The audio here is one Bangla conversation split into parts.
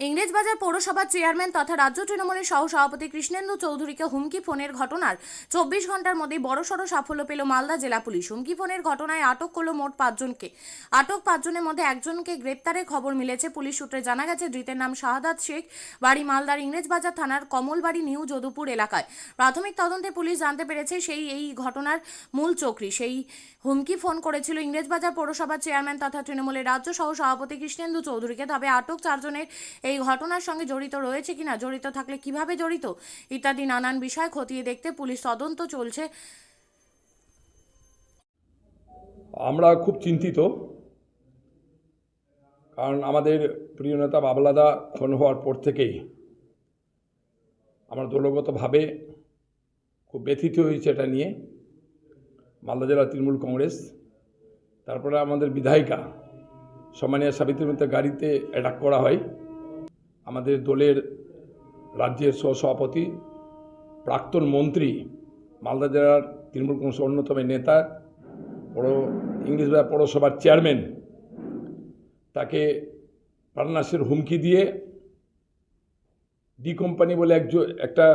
ইংরেজবাজার পৌরসভার চেয়ারম্যান তথা রাজ্য তৃণমূলের সহ সভাপতি কৃষ্ণেন্দু চৌধুরীকে হুমকি ফোনের ঘটনার চব্বিশ ঘণ্টার মধ্যেই বড়সড় সাফল্য পেল মালদা জেলা পুলিশ। হুমকি ফোনের ঘটনায় আটক করল মোট পাঁচজনকে। আটক পাঁচজনের মধ্যে একজনকে গ্রেপ্তারের খবর মিলেছে। পুলিশ সূত্রে জানা গেছে, ধৃতের নাম শাহাদাত শেখ, বাড়ি মালদার ইংরেজবাজার থানার কমলবাড়ি, নিউ যদুপুর এলাকায়। প্রাথমিক তদন্তে পুলিশ জানতে পেরেছে, সেই এই ঘটনার মূল চক্রী। সেই হুমকি ফোন করেছিল ইংরেজবাজার পৌরসভার চেয়ারম্যান তথা তৃণমূলের রাজ্য সহ সভাপতি কৃষ্ণেন্দু চৌধুরীকে। তবে আটক চারজনের এই ঘটনার সঙ্গে জড়িত রয়েছে কিনা, জড়িত থাকলে কীভাবে জড়িত, ইত্যাদি নানান বিষয় খতিয়ে দেখতে পুলিশ তদন্ত চলছে। আমরা খুব চিন্তিত, কারণ আমাদের প্রিয় নেতা বাবলাদা খুন হওয়ার পর থেকেই আমরা দলগতভাবে খুব ব্যথিত হয়েছে এটা নিয়ে। মালদা জেলা তৃণমূল কংগ্রেস, তারপরে আমাদের বিধায়িকা সম্মানীয় সাবিত্রী গাড়িতে অ্যাটাক করা হয়। আমাদের দলের রাজ্যের সহসভাপতি, প্রাক্তন মন্ত্রী, মালদা জেলার তৃণমূল কংগ্রেসের অন্যতম নেতা, বড় ইংলিশবাজার পৌরসভার চেয়ারম্যান, তাকে প্রাণনাশের হুমকি দিয়ে ডি কোম্পানি বলে একজন একটা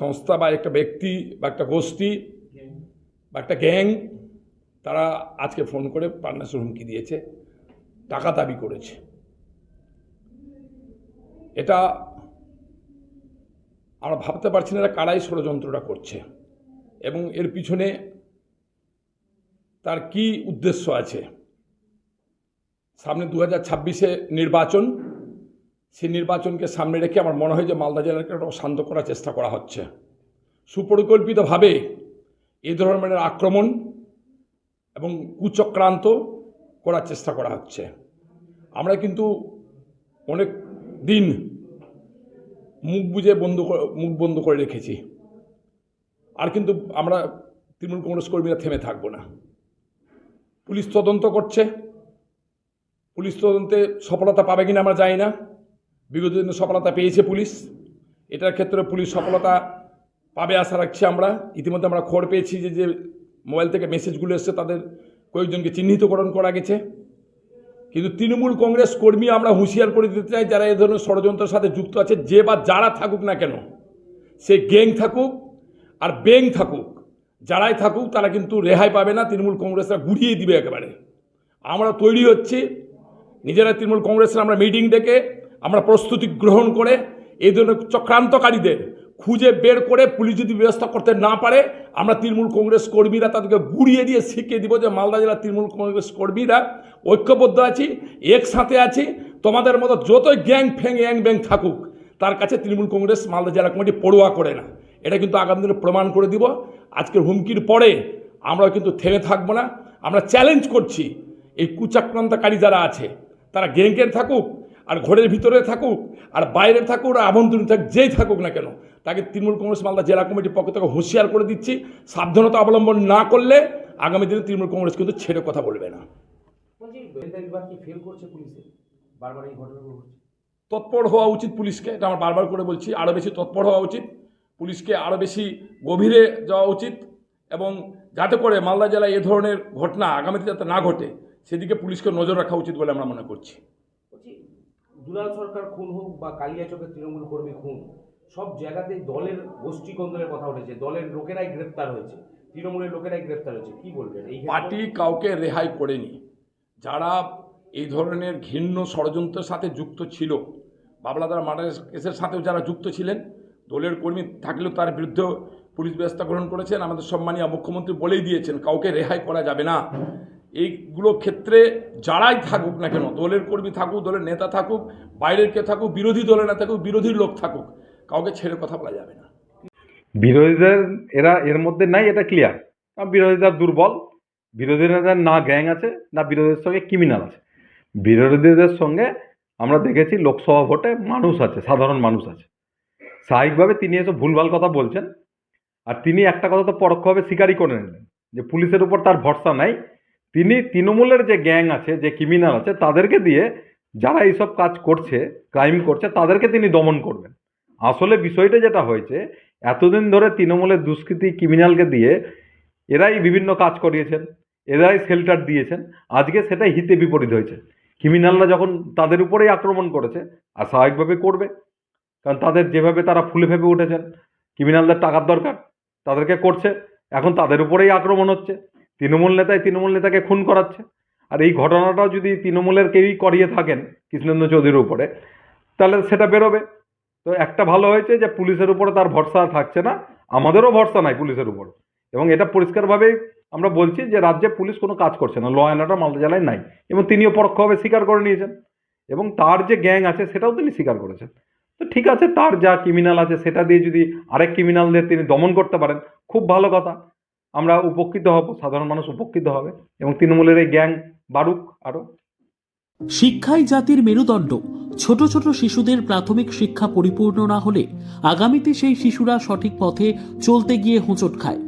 সংস্থা বা একটা ব্যক্তি বা একটা গোষ্ঠী বা একটা গ্যাং, তারা আজকে ফোন করে প্রাণনাশের হুমকি দিয়েছে, টাকা দাবি করেছে। এটা আমরা ভাবতে পারছি না কারাই ষড়যন্ত্রটা করছে। এবং এর পিছনে তার কি উদ্দেশ্য আছে? সামনে দু হাজার ছাব্বিশে নির্বাচন, সেই নির্বাচনকে সামনে রেখে আমার মনে হয় যে মালদা জেলাকে একটা শান্ত করার চেষ্টা করা হচ্ছে। সুপরিকল্পিতভাবে এই ধরনের আক্রমণ এবং কুচক্রান্ত করার চেষ্টা করা হচ্ছে। আমরা কিন্তু অনেক দিন মুখ বুঝে বন্ধ মুখ বন্ধ করে রেখেছি। আর কিন্তু আমরা তৃণমূল কংগ্রেস কর্মীরা থেমে থাকব না। পুলিশ তদন্ত করছে। পুলিশ তদন্তে সফলতা পাবে কিনা আমরা জানি না। বিগত দিনে সফলতা পেয়েছে পুলিশ। এটার ক্ষেত্রে পুলিশ সফলতা পাবে আশা রাখছি আমরা। ইতিমধ্যে আমরা খবর পেয়েছি যে যে মোবাইল থেকে মেসেজগুলো এসছে, তাদের কয়েকজনকে চিহ্নিতকরণ করা গেছে। কিন্তু তৃণমূল কংগ্রেস কর্মী আমরা হুঁশিয়ার করে দিতে চাই, যারা এ ধরনের ষড়যন্ত্রের সাথে যুক্ত আছে, যে বা যারা থাকুক না কেন, সে গ্যাং থাকুক আর ব্যাং থাকুক, যারাই থাকুক তারা কিন্তু রেহাই পাবে না, তৃণমূল কংগ্রেসরা গুড়িয়ে দিবে একেবারে। আমরা তৈরি হচ্ছি, নিজেরা তৃণমূল কংগ্রেসের আমরা মিটিং ডেকে, আমরা প্রস্তুতি গ্রহণ করে এই ধরনের চক্রান্তকারীদের খুঁজে বের করে পুলিশ যদি ব্যবস্থা করতে না পারে, আমরা তৃণমূল কংগ্রেস কর্মীরা তাদেরকে গুড়িয়ে দিয়ে শিখিয়ে দিব যে মালদা জেলার তৃণমূল কংগ্রেস কর্মীরা ঐক্যবদ্ধ আছি, একসাথে আছি, তোমাদের মতো যতই গ্যাং ফ্যাং গ্যাং ব্যাং থাকুক, তার কাছে তৃণমূল কংগ্রেস, মালদা জেলা কমিটি পড়ুয়া করে না। এটা কিন্তু আগামী দিনে প্রমাণ করে দিব। আজকের হুমকির পরে আমরা কিন্তু থেমে থাকব না। আমরা চ্যালেঞ্জ করছি, এই কুচাক্রান্তকারী যারা আছে, তারা গ্যাংকের থাকুক, আর ঘরের ভিতরে থাকুক, আর বাইরে থাকুক, আর আভ্যন্তরীণ থাকুক, যেই থাকুক না কেন, তাকে তৃণমূল কংগ্রেস, মালদা জেলা কমিটির পক্ষ থেকে হুঁশিয়ার করে দিচ্ছি। সাবধানতা অবলম্বন না করলে আগামী দিনে তৃণমূল কংগ্রেস কিন্তু ছেড়ে কথা বলবে না। বলছি গোয়েন্দা বিভাগ কি ফেল করছে পুলিশে? বারবার এই ঘটনাগুলো ঘটছে। তৎপর হওয়া উচিত পুলিশকে এটা আমার বারবার করে বলছি আরও বেশি তৎপর হওয়া উচিত। পুলিশকে আরও বেশি গভীরে যাওয়া উচিত এবং যাতে করে মালদা জেলায় এ ধরনের ঘটনা আগামীতে যাতে না ঘটে সেদিকে পুলিশকে নজর রাখা উচিত বলে আমরা মনে করছি। দুলাল সরকার খুন হোক বা কালিয়াচকের তৃণমূল কর্মী খুন সব জায়গাতেই দলের গোষ্ঠী কন্দলের কথা উঠেছে দলের লোকেরাই গ্রেপ্তার হয়েছে তৃণমূলের লোকেরাই গ্রেপ্তার হয়েছে কি বলবেন? এই পার্টি কাউকে রেহাই করেনি। যারা এই ধরনের ঘৃণ্য ষড়যন্ত্রের সাথে যুক্ত ছিল, বাবলাদার মার্ডার কেসের সাথেও যারা যুক্ত ছিলেন, দলের কর্মী থাকলেও তার বিরুদ্ধে পুলিশ ব্যবস্থা গ্রহণ করেছেন, আমাদের সম্মানীয় মুখ্যমন্ত্রী বলেই দিয়েছেন, কাউকে রেহাই করা যাবে না। এইগুলো ক্ষেত্রে যারাই থাকুক না কেন, দলের কর্মী থাকুক, দলের নেতা থাকুক, বাইরের কে থাকুক, বিরোধী দলের না থাকুক বিরোধীর লোক থাকুক, কাউকে ছেড়ে কথা বলা যাবে না। বিরোধীদের, এরা এর মধ্যে নাই, এটা ক্লিয়ার বিরোধীরা দুর্বল। বিরোধীদের না গ্যাং আছে, না বিরোধীদের সঙ্গে ক্রিমিনাল আছে। বিরোধীদের সঙ্গে আমরা দেখেছি লোকসভা ভোটে মানুষ আছে, সাধারণ মানুষ আছে। স্বাভাবিকভাবে তিনি এসব ভুলভাল কথা বলছেন, আর তিনি একটা কথা তো পরোক্ষভাবে স্বীকারই করে নিলেন, যে পুলিশের উপর তার ভরসা নাই। তিনি তৃণমূলের যে গ্যাং আছে, যে ক্রিমিনাল আছে, তাদেরকে দিয়ে যারা এইসব কাজ করছে ক্রাইম করছে, তাদেরকে তিনি দমন করবেন। আসলে বিষয়টা যেটা হয়েছে, এতদিন ধরে তৃণমূলের দুষ্কৃতী ক্রিমিনালকে দিয়ে এরাই বিভিন্ন কাজ করিয়েছেন, এরাই শেল্টার দিয়েছেন। আজকে সেটাই হিতে বিপরীত হয়েছে। ক্রিমিনালরা যখন তাদের উপরেই আক্রমণ করেছে আর স্বাভাবিকভাবে করবে। কারণ তাদের যেভাবে তারা ফুলে ফেপে উঠেছেন ক্রিমিনালদের টাকার দরকার, তাদেরকে করছে। এখন তাদের উপরেই আক্রমণ হচ্ছে। তৃণমূল নেতায় তৃণমূল নেতাকে খুন করাচ্ছে। আর এই ঘটনাটাও যদি তৃণমূলের কেউই করিয়ে থাকেন কৃষ্ণেন্দ্র চৌধুরীর উপরে, তাহলে সেটা বেরোবে। তো একটা ভালো হয়েছে যে পুলিশের উপরে তার ভরসা থাকছে না, আমাদেরও ভরসা নাই পুলিশের উপর। এবং এটা পরিষ্কারভাবেই আমরা বলছি যে রাজ্যে পুলিশ কোনো কাজ করছে না ল অ্যান্ড অর্ডার মালদা জেলায় নাই। এবং তিনিও পরোক্ষভাবে স্বীকার করে নিয়েছেন। এবং তার যে গ্যাং আছে সেটাও তিনি স্বীকার করেছেন। তো ঠিক আছে, তার যা ক্রিমিনাল আছে সেটা দিয়ে যদি আরেক ক্রিমিনালদের তিনি দমন করতে পারেন, খুব ভালো কথা। আমরা উপকৃত হব, সাধারণ মানুষ উপকৃত হবে। এবং তৃণমূলের এই গ্যাং বাড়ুক আরও। শিক্ষাই জাতির মেরুদণ্ড। ছোট ছোট শিশুদের প্রাথমিক শিক্ষা পরিপূর্ণ না হলে আগামীতে সেই শিশুরা সঠিক পথে চলতে গিয়ে হোঁচট খায়।